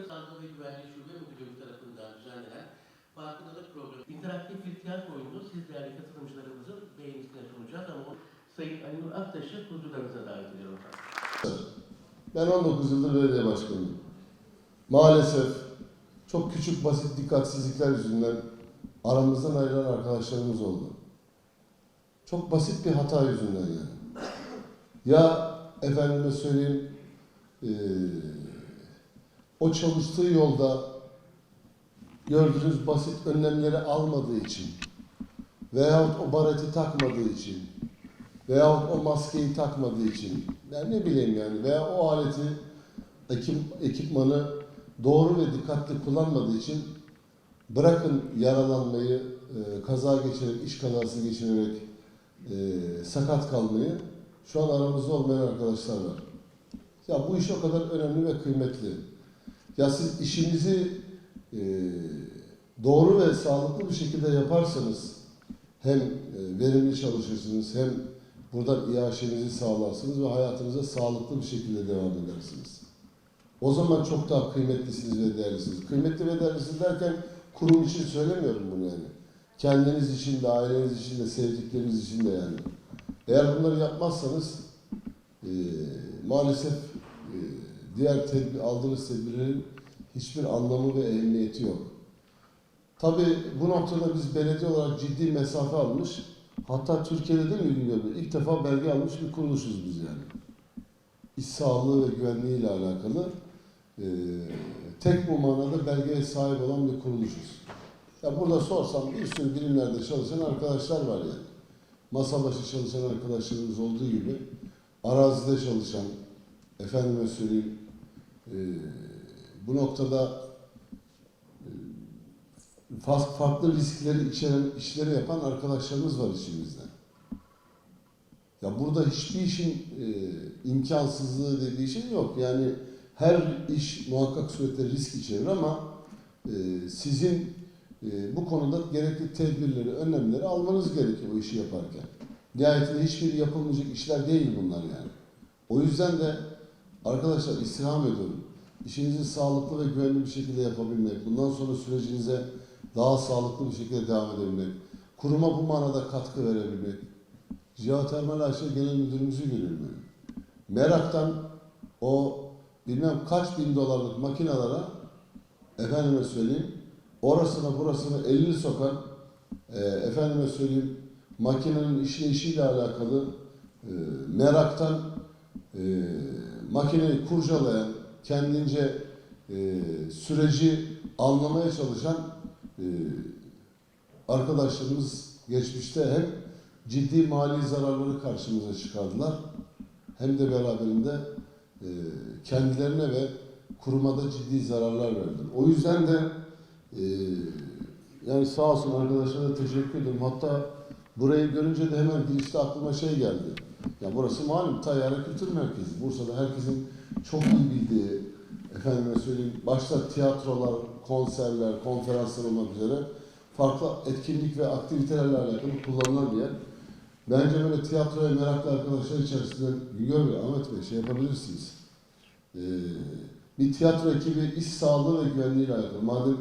Uluslararası Sağlık ve Güvenlik Şube Müdürlüğü tarafından düzenlenen farkındalık programı interaktif bir tiyatro oyunu siz değerli katılımcılarımızın beğenisine sunacağız ama Sayın Ali Nur Aktaş'ı kurucularınıza davet ediyorum. Ben 19 yıldır belediye başkanıyım. Maalesef çok küçük basit dikkatsizlikler yüzünden aramızdan ayrılan arkadaşlarımız oldu. Çok basit bir hata yüzünden yani. Ya efendime söyleyeyim eee, o çalıştığı yolda gördüğünüz basit önlemleri almadığı için veyahut o bareti takmadığı için veyahut o maskeyi takmadığı için ben ne bileyim yani veya o aleti ekip, ekipmanı doğru ve dikkatli kullanmadığı için bırakın yaralanmayı, e, kaza geçirerek, iş kazası geçirerek e, sakat kalmayı şu an aramızda olmayan arkadaşlar var. Ya bu iş o kadar önemli ve kıymetli. Ya siz işinizi e, doğru ve sağlıklı bir şekilde yaparsanız hem e, verimli çalışırsınız hem buradan iaşenizi sağlarsınız ve hayatınıza sağlıklı bir şekilde devam edersiniz. O zaman çok daha kıymetlisiniz ve değerlisiniz. Kıymetli ve değerlisiniz derken kurum için söylemiyorum bunu yani. Kendiniz için de, aileniz için de, sevdikleriniz için de yani. Eğer bunları yapmazsanız e, maalesef diğer tedbir, aldığınız tedbirlerin hiçbir anlamı ve ehemmiyeti yok. Tabii bu noktada biz belediye olarak ciddi mesafe almış, hatta Türkiye'de değil mi bilmiyorum, ilk defa belge almış bir kuruluşuz biz yani. İş sağlığı ve güvenliği ile alakalı e, tek bu manada belgeye sahip olan bir kuruluşuz. Ya burada sorsam bir sürü bilimlerde çalışan arkadaşlar var yani. Masa başı çalışan arkadaşlarımız olduğu gibi arazide çalışan, efendime söyleyeyim, e, bu noktada fa- farklı riskleri içeren işleri yapan arkadaşlarımız var içimizde. Ya burada hiçbir işin e, imkansızlığı bir şey yok. Yani her iş muhakkak surette risk içerir ama e, sizin e, bu konuda gerekli tedbirleri, önlemleri almanız gerekiyor o işi yaparken. Nihayetinde hiçbir yapılmayacak işler değil bunlar yani. O yüzden de arkadaşlar istirham ediyorum. İşinizi sağlıklı ve güvenli bir şekilde yapabilmek, bundan sonra sürecinize daha sağlıklı bir şekilde devam edebilmek, kuruma bu manada katkı verebilmek. Jeotermal AŞ Genel Müdürümüzü ben. Meraktan o bilmem kaç bin dolarlık makinalara efendime söyleyeyim orasına burasına elini sokan e, efendime söyleyeyim makinenin işleyişiyle alakalı e, meraktan e, makineyi kurcalayan kendince e, süreci anlamaya çalışan e, arkadaşlarımız geçmişte hem ciddi mali zararları karşımıza çıkardılar hem de beraberinde e, kendilerine ve kuruma da ciddi zararlar verdiler. O yüzden de e, yani sağ olsun arkadaşlara da teşekkür ederim. Hatta burayı görünce de hemen girişte aklıma şey geldi. Ya burası malum Tayyare Kültür Merkezi. Bursa'da herkesin çok iyi bildiği, efendime söyleyeyim, başta tiyatrolar, konserler, konferanslar olmak üzere farklı etkinlik ve aktivitelerle alakalı kullanılan bir yer. Bence böyle tiyatroya meraklı arkadaşlar içerisinde Güngör Bey, Ahmet Bey şey yapabilirsiniz. Ee, bir tiyatro ekibi iş sağlığı ve güvenliği ile alakalı. Madem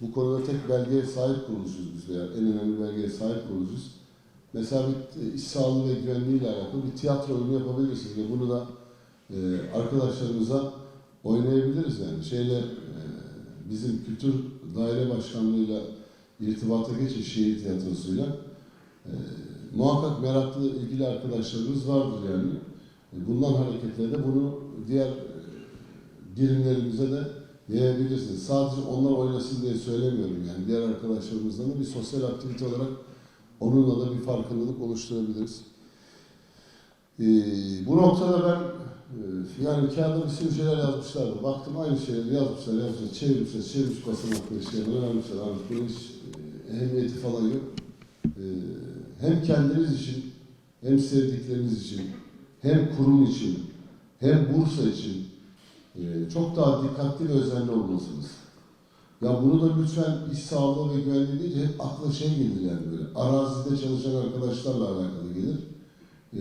bu konuda tek belgeye sahip kuruluşuz biz veya en önemli belgeye sahip kuruluşuz. Mesela bir e, iş sağlığı ve güvenliği ile alakalı bir tiyatro oyunu yapabilirsiniz ve bunu da e, arkadaşlarımıza oynayabiliriz yani. Şeyle e, bizim kültür daire başkanlığıyla irtibata geçin şehir tiyatrosuyla. E, muhakkak meraklı ilgili arkadaşlarımız vardır yani. E, Bundan hareketle de bunu diğer e, birimlerimize de yayabilirsiniz. Sadece onlar oynasın diye söylemiyorum yani. Diğer arkadaşlarımızdan da bir sosyal aktivite olarak onunla da bir farkındalık oluşturabiliriz. Ee, bu noktada ben e, yani kağıda bir sürü şeyler yazmışlardı. Baktım aynı şeyleri yazmışlar, yazmışlar, çevirmişler, çevirmiş basamaklı şeyler vermişler. Artık bunun hiç e, ehemmiyeti falan yok. Ee, hem kendiniz için, hem sevdikleriniz için, hem kurum için, hem Bursa için e, çok daha dikkatli ve özenli olmalısınız. Ya bunu da lütfen iş sağlığı ve güvenliği deyince hep akla şey gelir yani böyle. Arazide çalışan arkadaşlarla alakalı gelir. Ee,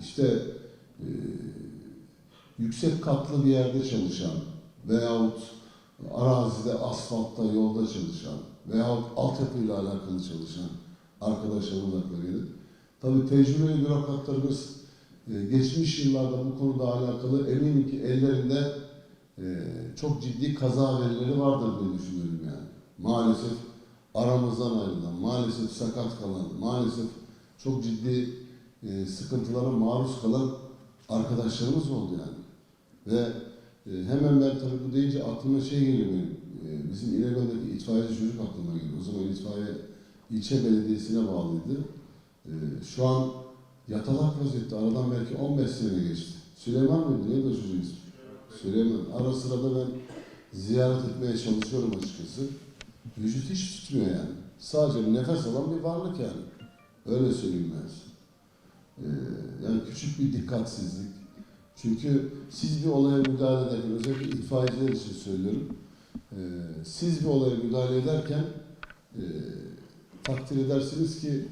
işte e, yüksek katlı bir yerde çalışan veyahut arazide, asfaltta, yolda çalışan veyahut altyapıyla alakalı çalışan arkadaşlarımız akla gelir. Tabii tecrübeli bürokratlarımız e, geçmiş yıllarda bu konuda alakalı eminim ki ellerinde e, çok ciddi kaza verileri vardır diye düşünüyorum yani. Maalesef aramızdan ayrılan, maalesef sakat kalan, maalesef çok ciddi e, sıkıntılara maruz kalan arkadaşlarımız oldu yani. Ve e, hemen ben tabii bu deyince aklıma şey geliyor benim. E, bizim İnegöl'deki itfaiyeci çocuk aklıma geliyor. O zaman itfaiye ilçe belediyesine bağlıydı. E, şu an yatalak vaziyette. Aradan belki 15 sene geçti. Süleyman mıydı? Neydi o çocuğun ismi? Süleyman. Ara sıra da ben ziyaret etmeye çalışıyorum açıkçası. Vücut hiç tutmuyor yani. Sadece nefes alan bir varlık yani. Öyle söyleyeyim ben size. Ee, yani küçük bir dikkatsizlik. Çünkü siz bir olaya müdahale ederken, özellikle itfaiyeciler için söylüyorum. Ee, siz bir olaya müdahale ederken e, takdir edersiniz ki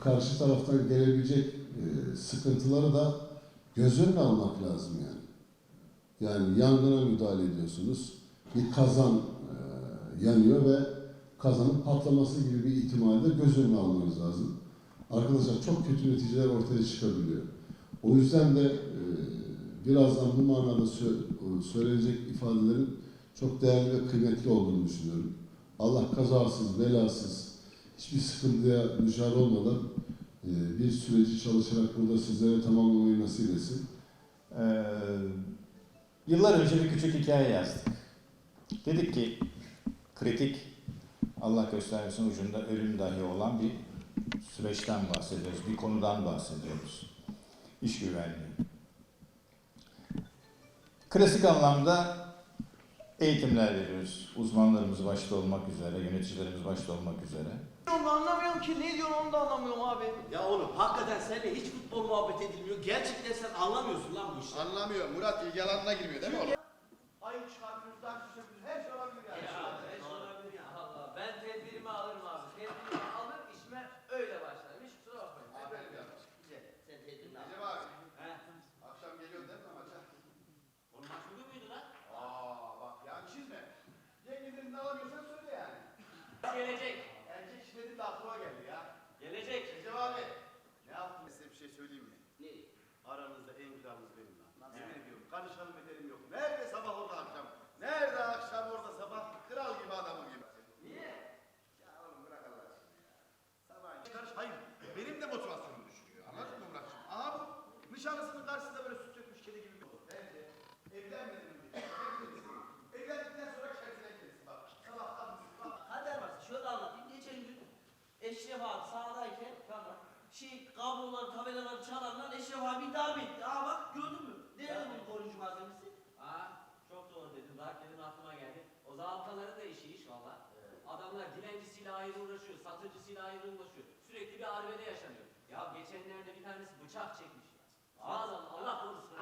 karşı taraftan gelebilecek e, sıkıntıları da göz önüne almak lazım yani. Yani yangına müdahale ediyorsunuz. Bir kazan e, yanıyor ve kazanın patlaması gibi bir ihtimali de göz önüne almanız lazım. Arkadaşlar çok kötü neticeler ortaya çıkabiliyor. O yüzden de e, birazdan bu manada sö- söylenecek ifadelerin çok değerli ve kıymetli olduğunu düşünüyorum. Allah kazasız, belasız, hiçbir sıkıntıya düşer olmadan e, bir süreci çalışarak burada sizlere tamamlamayı nasip etsin. Ee, yıllar önce bir küçük hikaye yazdık. Dedik ki kritik, Allah göstermesin ucunda ölüm dahi olan bir süreçten bahsediyoruz, bir konudan bahsediyoruz. İş güvenliği. Klasik anlamda eğitimler veriyoruz. Uzmanlarımız başta olmak üzere, yöneticilerimiz başta olmak üzere. Onu anlamıyorum ki ne diyor onu da anlamıyorum abi. Ya oğlum hakikaten seninle hiç futbol muhabbet edilmiyor. Gerçekten sen anlamıyorsun lan bu işi. Anlamıyor. Murat ilgi alanına girmiyor değil mi oğlum? Ay çıkartıyoruz, ders çıkartıyoruz, her şey olabilir yani. Allah ben tedbirimi alırım abi. Tedbirimi alır işime öyle başlarım. Hiç kusura bakmayın. Aferin ya. Güzel. Sen tedbirini al. Recep abi. He. Akşam geliyorsun değil mi maça? Oğlum maç bugün müydü lan? Aa bak yan çizme. Yengelerini alamıyorsan söyle yani. Gelecek. Erkek işlerin de aklıma geldi ya. Gelecek. Recep abi. Ne yaptın? Size bir şey söyleyeyim mi? Ne? Aranızda en kralınız benim lan. Lan yemin ediyorum. Karışanım ederim yok. Nerede sabah orada akşam? Nerede akşam orada sabah? Kral gibi adamım gibi. Niye? Ya oğlum bırak Allah aşkına ya. Sabah karış. Hayır. Benim de motivasyonumu düşürüyor. Anladın mı Muratcığım? Aha bu. Nişanlısının karşısında böyle süt dökmüş kedi gibi. Bence evlenmedin Kabloları, tabelaları çalanlar Eşref abi darp etti. Aa bak gördün mü? Nerede bunun koruyucu malzemesi? Aa çok doğru dedin. Bak dedim aklıma geldi. O zabıtaların da işi iş valla. Adamlar dilencisiyle ayrı uğraşıyor. Satıcısıyla ayrı uğraşıyor. Sürekli bir arbede yaşanıyor. Ya geçenlerde bir tanesi bıçak çekmiş. ya. Maazallah Allah korusun.